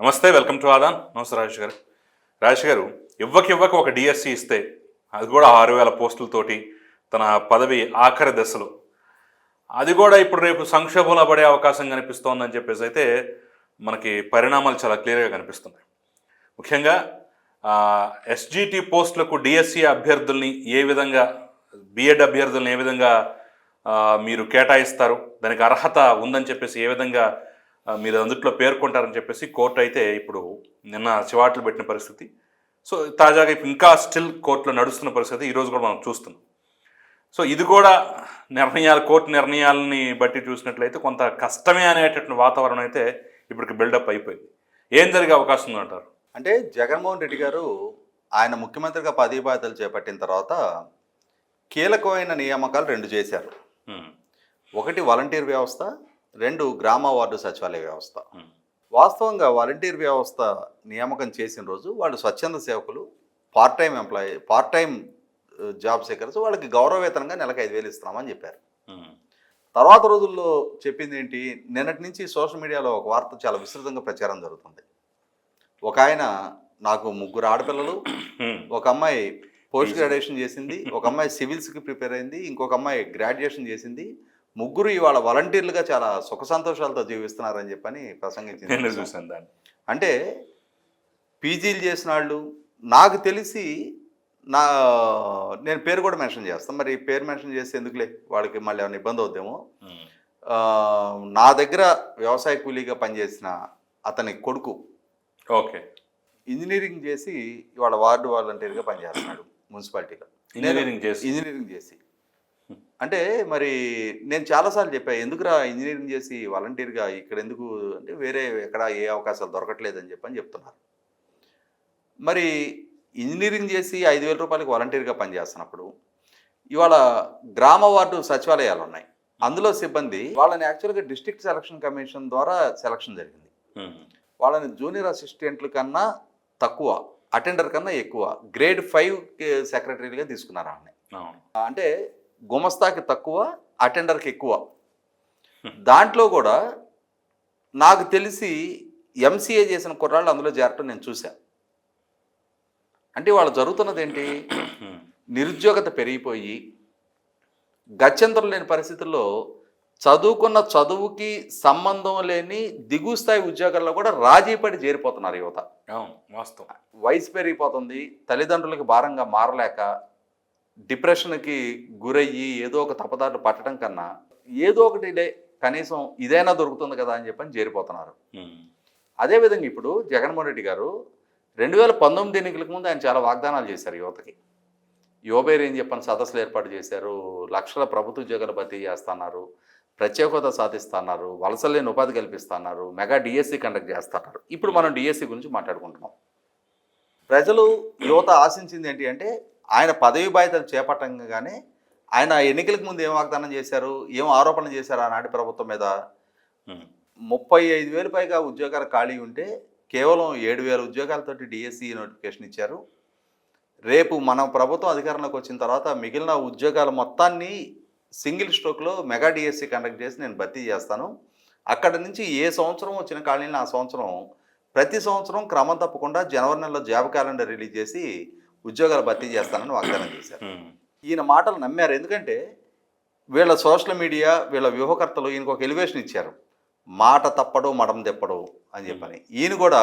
నమస్తే welcome to Aadan. నమస్తే రాజేష్ గారు. రాజేష్ గారు ఇవ్వకి ఇవ్వక ఒక డిఎస్సి ఇస్తే అది కూడా ఆరు వేల పోస్టులతోటి తన పదవి ఆఖరి దశలో. అది కూడా ఇప్పుడు రేపు సంక్షోభంలో పడే అవకాశం కనిపిస్తోందని చెప్పేసి అయితే మనకి పరిణామాలు చాలా క్లియర్గా కనిపిస్తున్నాయి. ముఖ్యంగా ఎస్జిటి పోస్టులకు డిఎస్సి అభ్యర్థుల్ని ఏ విధంగా బిఎడ్ అభ్యర్థుల్ని ఏ విధంగా మీరు కేటాయిస్తారు? దానికి అర్హత ఉందని చెప్పేసి ఏ విధంగా మీరు అందుట్లో పేర్కొంటారని చెప్పేసి కోర్టు అయితే ఇప్పుడు నిన్న చివాట్లు పెట్టిన పరిస్థితి. సో తాజాగా ఇప్పుడు ఇంకా స్టిల్ కోర్టులో నడుస్తున్న పరిస్థితి ఈరోజు కూడా మనం చూస్తున్నాం. సో ఇది కూడా నిర్ణయాలు కోర్టు నిర్ణయాలని బట్టి చూసినట్లయితే కొంత కష్టమే అనేటటువంటి వాతావరణం అయితే ఇప్పటికి బిల్డప్ అయిపోయింది. ఏం జరిగే అవకాశం ఉందంటారు అంటే జగన్మోహన్ రెడ్డి గారు ఆయన ముఖ్యమంత్రిగా పదవి బాధ్యతలు చేపట్టిన తర్వాత కీలకమైన నియామకాలు రెండు చేశారు. ఒకటి వాలంటీర్ వ్యవస్థ రెండు గ్రామ వార్డు సచివాలయ వ్యవస్థ. వాస్తవంగా వాలంటీర్ వ్యవస్థ నియామకం చేసిన రోజు వాళ్ళు స్వచ్ఛంద సేవకులు part time employee part time job సేకరించి వాళ్ళకి గౌరవవేతనంగా నెలకు ఐదు వేలు ఇస్తున్నామని చెప్పారు. తర్వాత రోజుల్లో చెప్పింది ఏంటి? నిన్నటి నుంచి సోషల్ మీడియాలో ఒక వార్త చాలా విస్తృతంగా ప్రచారం జరుగుతుంది. ఒక ఆయన నాకు ముగ్గురు ఆడపిల్లలు ఒక అమ్మాయి పోస్ట్ గ్రాడ్యుయేషన్ చేసింది ఒక అమ్మాయి సివిల్స్కి ప్రిపేర్ అయింది ఇంకొక అమ్మాయి గ్రాడ్యుయేషన్ చేసింది ముగ్గురు ఇవాళ వాలంటీర్లుగా చాలా సుఖ సంతోషాలతో జీవిస్తున్నారని చెప్పని నేను ప్రసంగించింది చూసాను దాన్ని. అంటే పీజీలు చేసిన వాళ్ళు నాకు తెలిసి నా నేను పేరు కూడా మెన్షన్ చేస్తాను మరి పేరు మెన్షన్ చేస్తే ఎందుకులే వాళ్ళకి మళ్ళీ ఏమైనా ఇబ్బంది అవుద్దేమో? నా దగ్గర వ్యవసాయ కూలీగా పనిచేసిన అతని కొడుకు ఓకే. ఇంజనీరింగ్ చేసి ఇవాళ వార్డు వాలంటీర్గా పనిచేస్తున్నాడు మున్సిపాలిటీలో. ఇంజనీరింగ్ చేసి. ఇంజనీరింగ్ చేసి. అంటే మరి నేను చాలాసార్లు చెప్పా ఎందుకురా ఇంజనీరింగ్ చేసి వాలంటీర్గా ఇక్కడ ఎందుకు అంటే వేరే ఎక్కడ ఏ అవకాశాలు దొరకట్లేదని చెప్పని చెప్తున్నారు. మరి ఇంజనీరింగ్ చేసి ఐదు వేల రూపాయలకి వాలంటీర్గా పనిచేస్తున్నప్పుడు ఇవాళ గ్రామ వార్డు సచివాలయాలు ఉన్నాయి అందులో సిబ్బంది వాళ్ళని యాక్చువల్గా డిస్ట్రిక్ట్ సెలక్షన్ కమిషన్ ద్వారా సెలక్షన్ జరిగింది. వాళ్ళని జూనియర్ అసిస్టెంట్ల కన్నా తక్కువ అటెండర్ కన్నా ఎక్కువ గ్రేడ్ ఫైవ్ సెక్రటరీలుగా తీసుకున్నారు ఆమె అంటే గుమస్తాకి తక్కువ అటెండర్కి ఎక్కువ. దాంట్లో కూడా నాకు తెలిసి ఎంసీఏ చేసిన కుర్రాళ్ళు అందులో చేరటం నేను చూశాను అంటే వాళ్ళు జరుగుతున్నది ఏంటి నిరుద్యోగత పెరిగిపోయి గత్యంతరం లేని పరిస్థితుల్లో చదువుకున్న చదువుకి సంబంధం లేని దిగువ స్థాయి ఉద్యోగాల్లో కూడా రాజీపడి చేరిపోతున్నారు యువత. వాస్తవం. వయసు పెరిగిపోతుంది తల్లిదండ్రులకి భారంగా మారలేక డిప్రెషన్కి గురయ్యి ఏదో ఒక తపదారులు పట్టడం కన్నా ఏదో ఒకటి లే కనీసం ఇదైనా దొరుకుతుంది కదా అని చెప్పని చేరిపోతున్నారు అదేవిధంగా ఇప్పుడు జగన్మోహన్ రెడ్డి గారు రెండు వేల పంతొమ్మిది ఎన్నికలకు ముందు ఆయన చాలా వాగ్దానాలు చేశారు యువతకి. యువబేరు ఏం చెప్పని సదస్సులు ఏర్పాటు చేశారు లక్షల ప్రభుత్వ ఉద్యోగాలు భర్తీ చేస్తున్నారు ప్రత్యేక హోదా సాధిస్తున్నారు వలస లేని ఉపాధి కల్పిస్తున్నారు మెగా డిఎస్సి కండక్ట్ చేస్తున్నారు. ఇప్పుడు మనం డిఎస్సి గురించి మాట్లాడుకుంటున్నాం. ప్రజలు యువత ఆశించింది ఏంటి అంటే ఆయన పదవి బాధ్యతలు చేపట్టంగానే ఆయన ఎన్నికలకు ముందు ఏం వాగ్దానం చేశారు? ఏం ఆరోపణలు చేశారు ఆనాటి ప్రభుత్వం మీద? ముప్పై ఐదు వేలు పైగా ఉద్యోగాలు ఖాళీ ఉంటే కేవలం ఏడు వేల ఉద్యోగాలతోటి డిఎస్సి నోటిఫికేషన్ ఇచ్చారు. రేపు మన ప్రభుత్వం అధికారంలోకి వచ్చిన తర్వాత మిగిలిన ఉద్యోగాల మొత్తాన్ని సింగిల్ స్ట్రోక్లో మెగా డిఎస్సి కండక్ట్ చేసి నేను భర్తీ చేస్తాను. అక్కడ నుంచి ఏ సంవత్సరం వచ్చిన ఖాళీని ఆ సంవత్సరం ప్రతి సంవత్సరం క్రమం తప్పకుండా జనవరి నెలలో జాబ్ క్యాలెండర్ రిలీజ్ చేసి ఉద్యోగాలు భర్తీ చేస్తానని వాగ్దానం చేశారు. ఈయన మాటలు నమ్మారు. ఎందుకంటే వీళ్ళ సోషల్ మీడియా వీళ్ళ వ్యూహకర్తలు ఈయనకు ఒక ఎలివేషన్ ఇచ్చారు. మాట తప్పడు మడం తెప్పడు అని చెప్పని. ఈయన కూడా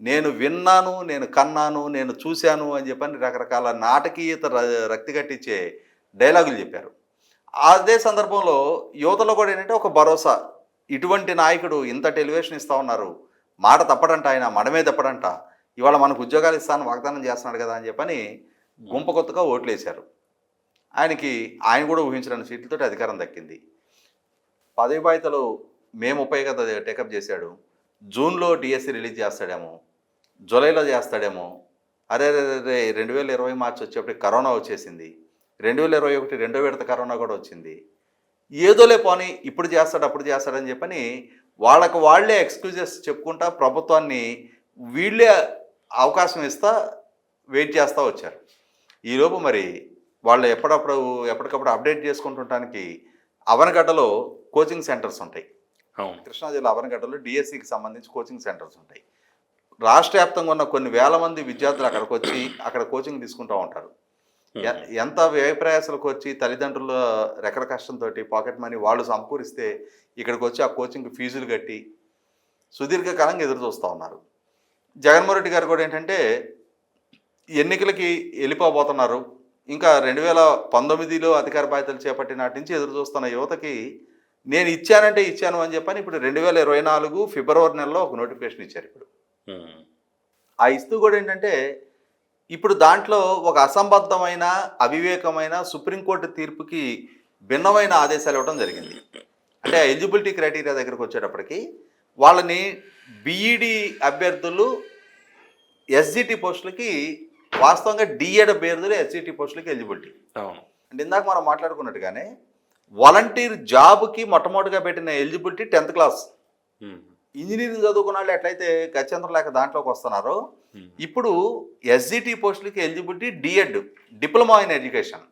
నేను విన్నాను నేను కన్నాను నేను చూశాను అని చెప్పని రకరకాల నాటకీయత రక్తి కట్టించే డైలాగులు చెప్పారు. అదే సందర్భంలో యువతలో కూడా ఏంటంటే ఒక భరోసా. ఇటువంటి నాయకుడు ఇంత టెలివేషన్ ఇస్తా ఉన్నారు. మాట తప్పడంట ఆయన మడమే తప్పడంట. ఇవాళ మనకు ఉద్యోగాలు ఇస్తాను వాగ్దానం చేస్తున్నాడు కదా అని చెప్పని గుంప కొత్తగా ఓట్లు వేశారు ఆయనకి ఆయన కూడా ఊహించడానికి సీట్లతో అధికారం దక్కింది. పదవి బాధ్యతలు మే ముప్పై కదా టేకప్ చేశాడు. జూన్లో డిఎస్సి రిలీజ్ చేస్తాడేమో జూలైలో చేస్తాడేమో అరే రే రే రెండు వేల ఇరవై మార్చి వచ్చేప్పటికి కరోనా వచ్చేసింది. రెండు వేల ఇరవై ఒకటి రెండో విడత కరోనా కూడా వచ్చింది. ఏదోలే పోనీ ఇప్పుడు చేస్తాడు అప్పుడు చేస్తాడని చెప్పని వాళ్ళకు వాళ్ళే ఎక్స్క్యూజెస్ చెప్పుకుంటా ప్రభుత్వాన్ని వీళ్ళే అవకాశం ఇస్తా వెయిట్ చేస్తూ వచ్చారు. ఈలోపు మరి వాళ్ళు ఎప్పుడప్పుడు ఎప్పటికప్పుడు అప్డేట్ చేసుకుంటుంటానికి అవనగడ్డలో కోచింగ్ సెంటర్స్ ఉంటాయి. కృష్ణా జిల్లా అవనగడ్డలో డిఎస్సికి సంబంధించి కోచింగ్ సెంటర్స్ ఉంటాయి. రాష్ట్ర వ్యాప్తంగా ఉన్న కొన్ని వేల మంది విద్యార్థులు అక్కడికి వచ్చి అక్కడ కోచింగ్ తీసుకుంటూ ఉంటారు. ఎంత వ్యయ ప్రయాసాలకు వచ్చి తల్లిదండ్రుల రెక్కల కష్టంతో పాకెట్ మనీ వాళ్ళు సమకూరిస్తే ఇక్కడికి వచ్చి ఆ కోచింగ్ ఫీజులు కట్టి సుదీర్ఘకాలంగా ఎదురు చూస్తూ ఉన్నారు. జగన్మోహన్ రెడ్డి గారు కూడా ఏంటంటే ఎన్నికలకి వెళ్ళిపోబోతున్నారు. ఇంకా రెండు వేల పంతొమ్మిదిలో అధికార బాధ్యతలు చేపట్టిన నాటి నుంచి ఎదురు చూస్తున్న యువతకి నేను ఇచ్చానంటే ఇచ్చాను అని చెప్పని ఇప్పుడు రెండు వేల ఇరవై నాలుగు ఫిబ్రవరి నెలలో ఒక నోటిఫికేషన్ ఇచ్చారు ఇప్పుడు. ఆ ఇస్తూ కూడా ఏంటంటే ఇప్పుడు దాంట్లో ఒక అసంబద్ధమైన అవివేకమైన సుప్రీంకోర్టు తీర్పుకి భిన్నమైన ఆదేశాలు ఇవ్వడం జరిగింది. అంటే ఆ ఎలిజిబిలిటీ క్రైటీరియా దగ్గరకు వచ్చేటప్పటికి వాళ్ళని బీఈడి అభ్యర్థులు ఎస్జిటి పోస్టులకి వాస్తవంగా డిఎడ్ అభ్యర్థులు ఎస్జిటి పోస్టులకి ఎలిజిబిలిటీ అవును అంటే ఇందాక మనం మాట్లాడుకున్నట్టుగానే వాలంటీర్ జాబ్కి మొట్టమొదటిగా పెట్టిన ఎలిజిబిలిటీ టెన్త్ క్లాస్. ఇంజనీరింగ్ చదువుకున్న వాళ్ళు ఎట్లయితే గత్యంతరం లేక దాంట్లోకి వస్తున్నారో. ఇప్పుడు ఎస్జిటి పోస్టులకి eligibility D Ed diploma in education.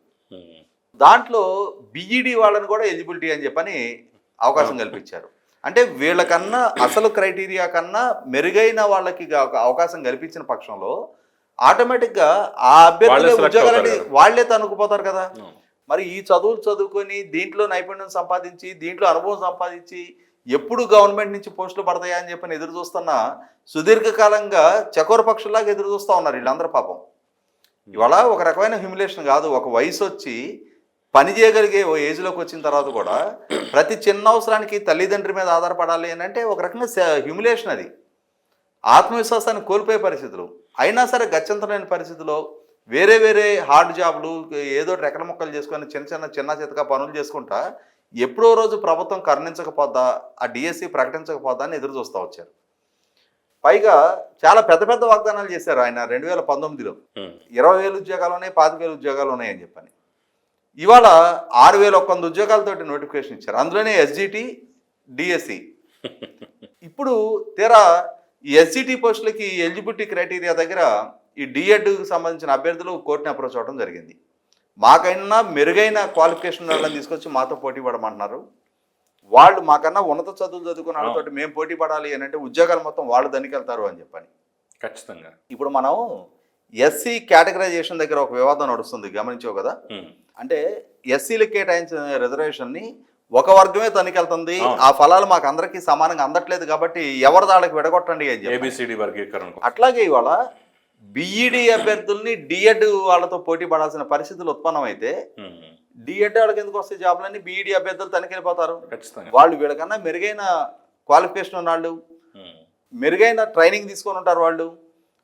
దాంట్లో బిఈడి వాళ్ళని కూడా ఎలిజిబిలిటీ అని చెప్పని అవకాశం కల్పించారు అంటే వీళ్ళకన్నా అసలు క్రైటీరియా కన్నా మెరుగైన వాళ్ళకి ఒక అవకాశం కల్పించిన పక్షంలో ఆటోమేటిక్గా ఆ అభ్యర్థులే ఉద్యోగాలని. వాళ్ళే తనుకుపోతారు కదా. మరి ఈ చదువులు చదువుకొని దీంట్లో నైపుణ్యం సంపాదించి దీంట్లో అనుభవం సంపాదించి ఎప్పుడు గవర్నమెంట్ నుంచి పోస్టులు పడతాయా అని చెప్పని ఎదురు చూస్తున్న సుదీర్ఘకాలంగా చకోర పక్షుల్లాగా ఎదురు చూస్తూ ఉన్నారు వీళ్ళందరూ పాపం ఇవాళ ఒక రకమైన హ్యూమిలేషన్ కాదు ఒక వయసు వచ్చి పని చేయగలిగే ఓ ఏజ్లోకి వచ్చిన తర్వాత కూడా ప్రతి చిన్న అవసరానికి తల్లిదండ్రి మీద ఆధారపడాలి అని అంటే ఒక రకంగా హ్యూమిలేషన్ అది. ఆత్మవిశ్వాసాన్ని కోల్పోయే పరిస్థితులు. అయినా సరే గత్యంతరమైన పరిస్థితిలో వేరే వేరే హార్డ్ జాబులు ఏదో రెక్కల మొక్కలు చేసుకొని చిన్న చిన్న చిన్న చితక పనులు చేసుకుంటా ఎప్పుడో రోజు ప్రభుత్వం కరుణించకపోద్దా ఆ డిఎస్సి ప్రకటించకపోద్దా అని ఎదురు చూస్తూ వచ్చారు. పైగా చాలా పెద్ద పెద్ద వాగ్దానాలు చేశారు ఆయన రెండు వేల పంతొమ్మిదిలో. ఇరవై వేలు ఉద్యోగాలు ఉన్నాయి పాతిక వేలు ఉద్యోగాలు ఉన్నాయని చెప్పని. ఇవాళ ఆరు వేల ఒక్క వంద ఉద్యోగాలతోటి నోటిఫికేషన్ ఇచ్చారు. అందులోనే ఎస్జిటి డిఎస్సి ఇప్పుడు తీరా ఈ ఎస్జిటి పోస్టులకి ఎలిజిబిలిటీ క్రైటీరియా దగ్గర ఈ డిఎడ్కి సంబంధించిన అభ్యర్థులు కోర్టుని అప్రోచ్ అవ్వడం జరిగింది. మాకైనా మెరుగైన క్వాలిఫికేషన్ వాళ్ళని తీసుకొచ్చి మాతో పోటీ పడమంటున్నారు. వాళ్ళు మాకన్నా ఉన్నత చదువులు చదువుకున్న వాళ్ళతో మేము పోటీ పడాలి అని అంటే ఉద్యోగాలు మొత్తం వాళ్ళు దనికెళ్తారు అని చెప్పని. ఖచ్చితంగా. ఇప్పుడు మనం ఎస్సీ కేటగరైజేషన్ దగ్గర ఒక వివాదం నడుస్తుంది గమనించావు కదా. అంటే ఎస్సీలకు కేటాయించిన రిజర్వేషన్ని ఒక వర్గమే తనికెళ్తుంది. ఆ ఫలాలు మాకు అందరికీ సమానంగా అందట్లేదు కాబట్టి ఎవరి దాళ్ళకి విడగొట్టండి అని ఏబిసిడి వర్గీకరణ అట్లాగే ఇవాళ బిఈడి అభ్యర్థుల్ని డిఎడ్ వాళ్ళతో పోటీ పడాల్సిన పరిస్థితులు ఉత్పన్నమైతే. డిఎడ్ వాళ్ళకి ఎందుకు వస్తే జాబ్లన్నీ? బీఈడి అభ్యర్థులు తనికెళ్ళిపోతారు వాళ్ళు వీళ్ళకన్నా మెరుగైన క్వాలిఫికేషన్ ఉన్న వాళ్ళు ఉమ్. మెరుగైన ట్రైనింగ్ తీసుకొని ఉంటారు వాళ్ళు.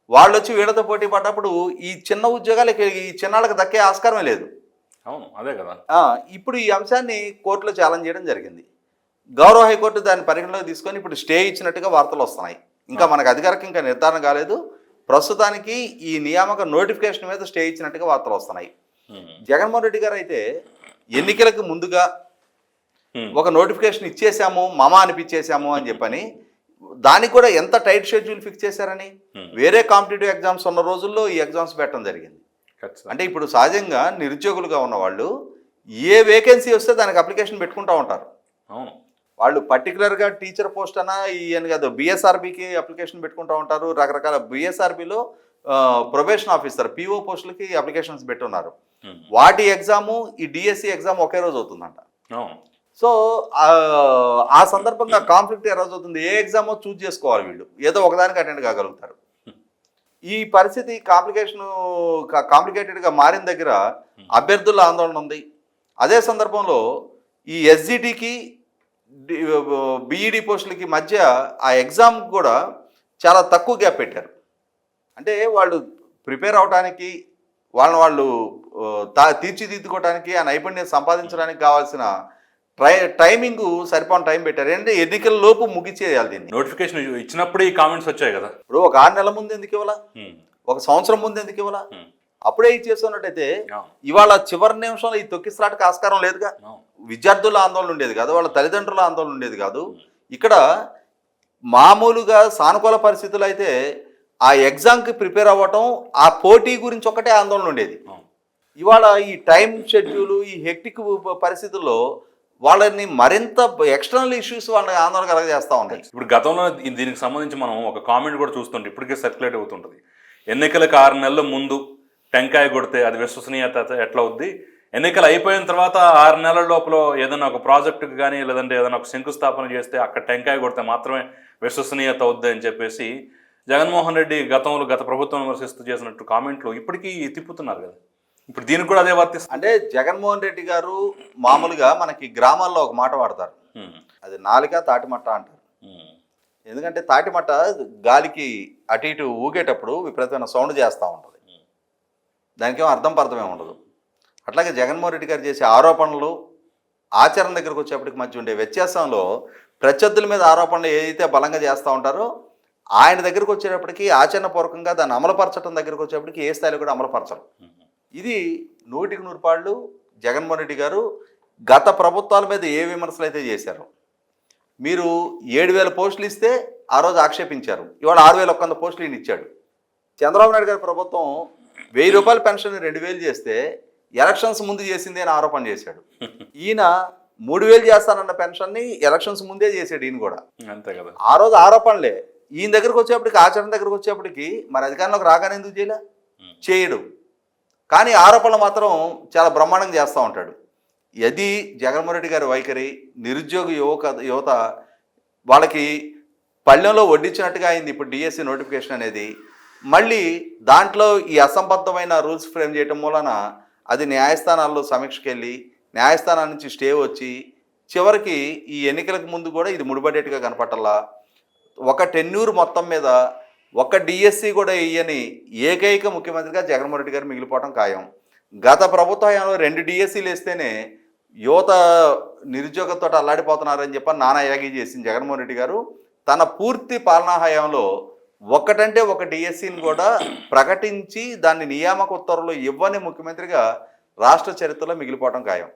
వాళ్ళు వచ్చి వీళ్ళతో పోటీ పడ్డప్పుడు ఈ చిన్న ఉద్యోగాలకి ఈ చిన్నాళ్ళకి దక్కే ఆస్కారమే లేదు. అవును అదే కదా. ఇప్పుడు ఈ అంశాన్ని కోర్టులో ఛాలెంజ్ చేయడం జరిగింది. గౌరవ హైకోర్టు దాన్ని పరిగణలోకి తీసుకొని ఇప్పుడు స్టే ఇచ్చినట్టుగా వార్తలు వస్తున్నాయి. ఇంకా మనకు అధికారిక ఇంకా నిర్ధారణ కాలేదు. ప్రస్తుతానికి ఈ నియామక నోటిఫికేషన్ మీద స్టే ఇచ్చినట్టుగా వార్తలు వస్తున్నాయి. జగన్మోహన్ రెడ్డి గారు అయితే ఎన్నికలకు ముందుగా. ఒక నోటిఫికేషన్ ఇచ్చేసాము మమ అనిపించేసాము అని చెప్పని దానికి కూడా ఎంత టైట్ షెడ్యూల్ ఫిక్స్ చేశారని. వేరే కాంపిటేటివ్ ఎగ్జామ్స్ ఉన్న రోజుల్లో ఈ ఎగ్జామ్స్ పెట్టడం జరిగింది. అంటే ఇప్పుడు సహజంగా నిరుద్యోగులుగా ఉన్న వాళ్ళు ఏ వేకెన్సీ వస్తే దానికి అప్లికేషన్ పెట్టుకుంటూ ఉంటారు. అవును. వాళ్ళు పర్టికులర్గా టీచర్ పోస్ట్ అని కాదు బిఎస్ఆర్బికి అప్లికేషన్ పెట్టుకుంటూ ఉంటారు. రకరకాల బిఎస్ఆర్బిలో ప్రొబేషన్ ఆఫీసర్ పిఓ పోస్టులకి అప్లికేషన్స్ పెట్టున్నారు. వాటి ఎగ్జాము ఈ డిఎస్సి ఎగ్జామ్ ఒకే రోజు అవుతుందంట. సో ఆ, ఆ సందర్భంగా కాన్ఫ్లిక్ట్ ఏ రోజు అవుతుంది? ఏ ఎగ్జామో చూజ్ చేసుకోవాలి వీళ్ళు? ఏదో ఒకదానికి అటెండ్ కాగలుగుతారు. ఈ పరిస్థితి కాంప్లికేషన్ కాంప్లికేటెడ్గా మారిన దగ్గర అభ్యర్థుల ఆందోళన ఉంది. అదే సందర్భంలో ఈ ఎస్జిటికి బిఈడి పోస్టులకి మధ్య ఆ ఎగ్జామ్ కూడా చాలా తక్కువ గ్యాప్ పెట్టారు. అంటే వాళ్ళు ప్రిపేర్ అవడానికి వాళ్ళని వాళ్ళు తా తీర్చిదిద్దుకోవడానికి ఆ నైపుణ్యం సంపాదించడానికి కావాల్సిన ట్రై టైమింగ్ సరిపోని టైం పెట్టారు. ఏంటంటే ఎన్నికల లోపు ముగిచేయాలి దీన్ని. నోటిఫికేషన్ ఇచ్చినప్పుడు ఈ కామెంట్స్ వచ్చాయి కదా. ఇప్పుడు ఒక ఆరు నెలల ముందు ఎందుకు ఇవ్వాలా. ఒక సంవత్సరం ముందు ఎందుకు ఇవ్వాలా. అప్పుడే ఇచ్చేస్తున్నట్టయితే ఇవాళ చివరి నిమిషంలో ఈ తొక్కిసలాటకు ఆస్కారం లేదుగా? విద్యార్థుల ఆందోళన ఉండేది కాదు వాళ్ళ తల్లిదండ్రుల ఆందోళన ఉండేది కాదు. ఇక్కడ మామూలుగా సానుకూల పరిస్థితులు అయితే ఆ ఎగ్జామ్కి ప్రిపేర్ అవ్వటం ఆ పోటీ గురించి ఒకటే ఆందోళన ఉండేది. ఇవాళ ఈ టైం షెడ్యూల్ ఈ హెక్టిక్ పరిస్థితుల్లో వాళ్ళని మరింత ఎక్స్టర్నల్ ఇష్యూస్ వాళ్ళని ఆందోళన కలగజేస్తూ ఉన్నాయి ఇప్పుడు గతంలో దీనికి సంబంధించి మనం ఒక కామెంట్ కూడా చూస్తుంటే ఇప్పటికే సర్క్యులేట్ అవుతుంటుంది. ఎన్నికలకు ఆరు నెలల ముందు టెంకాయ కొడితే అది విశ్వసనీయత ఎట్లా అవుద్ది? ఎన్నికలు అయిపోయిన తర్వాత ఆరు నెలల లోపల ఏదైనా ఒక ప్రాజెక్టుకి కానీ లేదంటే ఏదైనా ఒక శంకుస్థాపన చేస్తే అక్కడ టెంకాయ కొడితే మాత్రమే విశ్వసనీయత అవుద్ది అని చెప్పేసి జగన్మోహన్ రెడ్డి గతంలో గత ప్రభుత్వం విమర్శిస్తూ చేసినట్టు కామెంట్లు ఇప్పటికీ తిప్పుతున్నారు కదా. ఇప్పుడు దీనికి కూడా అదే వర్తిస్తుంది అంటే జగన్మోహన్ రెడ్డి గారు మామూలుగా మనకి గ్రామాల్లో ఒక మాట వాడతారు. అది నాలుక తాటిమట్ట అంటారు. ఎందుకంటే తాటిమట్ట గాలికి అటు ఇటు ఊగేటప్పుడు విపరీతమైన సౌండ్ చేస్తూ ఉంటుంది. దానికేమో అర్థం పర్థమే ఉండదు. అట్లాగే జగన్మోహన్ రెడ్డి గారు చేసే ఆరోపణలు ఆచరణ దగ్గరకు వచ్చేప్పటికి మధ్య ఉండే వ్యత్యాసంలో ప్రత్యర్థుల మీద ఆరోపణలు ఏదైతే బలంగా చేస్తూ ఉంటారో ఆయన దగ్గరకు వచ్చేటప్పటికి ఆచరణపూర్వకంగా దాన్ని అమలుపరచడం దగ్గరకు వచ్చేప్పటికి ఏ స్థాయిలో కూడా అమలుపరచరు. ఇది నూటికి నూరు పాళ్ళు జగన్మోహన్ రెడ్డి గారు గత ప్రభుత్వాల మీద ఏ విమర్శలు అయితే చేశారు. మీరు ఏడు వేల పోస్టులు ఇస్తే ఆ రోజు ఆక్షేపించారు. ఇవాళ ఆరు వేల ఒక్క వంద పోస్టులు ఈయన ఇచ్చాడు. చంద్రబాబు నాయుడు గారి ప్రభుత్వం వెయ్యి రూపాయల పెన్షన్ రెండు వేలు చేస్తే ఎలక్షన్స్ ముందు చేసింది అని ఆరోపణ చేశాడు. ఈయన మూడు వేలు చేస్తానన్న పెన్షన్ని ఎలక్షన్స్ ముందే చేశాడు ఈయన కూడా. అంతే కదా. ఆ రోజు ఆరోపణలే. ఈయన దగ్గరకు వచ్చేప్పటికి ఆచరణ దగ్గరకు వచ్చేప్పటికి మరి అధికారంలోకి రాగానే ఎందుకు చేయలే? చేయడు. కానీ ఆరోపణలు మాత్రం చాలా బ్రహ్మాండంగా చేస్తూ ఉంటాడు. ఇది జగన్మోహన్ రెడ్డి గారి వైఖరి నిరుద్యోగ యువక యువత వాళ్ళకి పళ్ళెంలో వడ్డించినట్టుగా అయింది ఇప్పుడు డిఎస్సి నోటిఫికేషన్ అనేది. మళ్ళీ దాంట్లో ఈ అసంబద్ధమైన రూల్స్ ఫ్రేమ్ చేయటం మూలన అది న్యాయస్థానాల్లో సమీక్షకి వెళ్ళి న్యాయస్థానాల నుంచి స్టే వచ్చి చివరికి ఈ ఎన్నికలకు ముందు కూడా ఇది ముడిపడేట్టుగా కనపట్టాల ఒక టెన్యూర్ మొత్తం మీద ఒక డిఎస్సి కూడా ఇయ్యని ఏకైక ముఖ్యమంత్రిగా జగన్మోహన్ రెడ్డి గారు మిగిలిపోవడం ఖాయం. గత ప్రభుత్వ హయాంలో రెండు డిఎస్సీలు వేస్తేనే యువత నిరుద్యోగంతో అల్లాడిపోతున్నారని చెప్పి నానా యాగి చేసింది జగన్మోహన్ రెడ్డి గారు. తన పూర్తి పాలనా హయాంలో ఒకటంటే ఒక డిఎస్సిని కూడా ప్రకటించి దాన్ని నియామక ఉత్తర్వులు ఇవ్వని ముఖ్యమంత్రిగా రాష్ట్ర చరిత్రలో మిగిలిపోవడం ఖాయం.